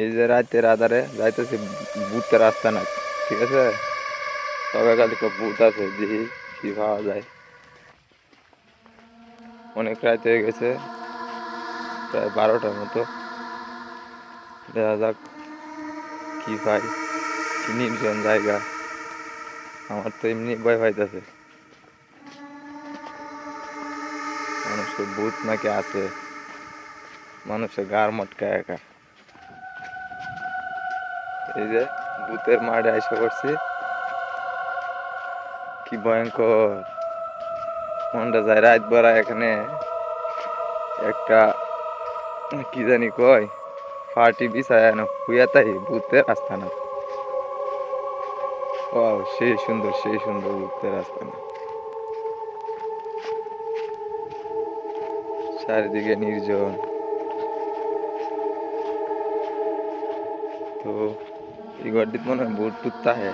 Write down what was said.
এই যে রাতের আধারে যাইতেছে ভূতের রাস্তা না ঠিক আছে? তবে কালকে ভূত আছে, দেখি কি পাওয়া যায়। অনেক রাত হয়ে গেছে, প্রায় বারোটার মতো। দেখা যাক কি পাই, কি নির্জন জায়গা। আমার তো এমনি ভয় পাইতেছে। মানুষের ভূত নাকি আছে? মানুষের গার মটকা একা। এই যে ভূতের মাঠে এসে করছি কি ভয়ঙ্কর। মনটা যায় রাত বেড়া এখানে। একটা, কি জানি কয় পার্টি বিছায় না হুইয়া তাই ভূতের আস্তানা। ও সেই সুন্দর সেই সুন্দর ভূতের আস্তানা। চারিদিকে নির্জন। তো এই ঘরটিতে মনে হয় ভূত টুত তাহে